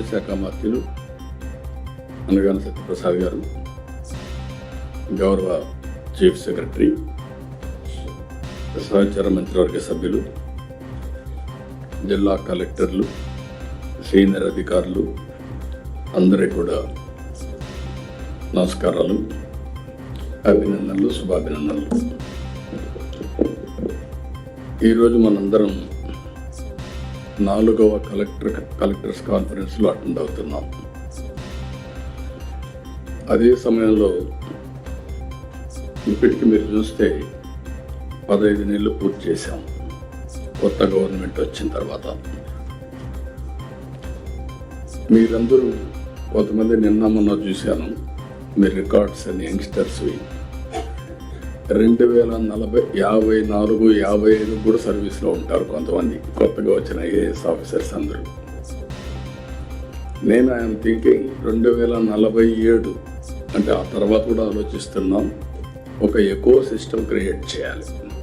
Revenue శాఖ మంత్రులు అనగాన సత్యప్రసాద్ గారు గౌరవ చీఫ్ సెక్రటరీ సహచర మంత్రివర్గ సభ్యులు జిల్లా కలెక్టర్లు సీనియర్ అధికారులు అందరికీ కూడా నమస్కారాలు అభినందనలు శుభాభినందనలు. ఈరోజు మనందరం నాలుగవ కలెక్టర్ కలెక్టర్స్ కాన్ఫరెన్స్లో అటెండ్ అవుతున్నాం అదే సమయంలో ఇప్పటికి మీరు చూస్తే పదహైదు నెలలు పూర్తి చేశాం. కొత్త గవర్నమెంట్ వచ్చిన తర్వాత. మీరందరూ కొంతమంది నిన్న మొన్న చూశాను. మీ రికార్డ్స్ అని యంగ్స్టర్స్వి. రెండు వేల నలభై యాభై నాలుగు యాభై ఐదు కూడా సర్వీస్లో ఉంటారు కొంతమంది. కొత్తగా వచ్చిన ఐఏఎస్ ఆఫీసర్స్ అందరూ. నేను ఆయన థింకింగ్ రెండు వేల నలభై ఏడు అంటే ఆ తర్వాత కూడా ఆలోచిస్తున్నాం ఒక ఎకో సిస్టమ్ క్రియేట్ చేయాలి.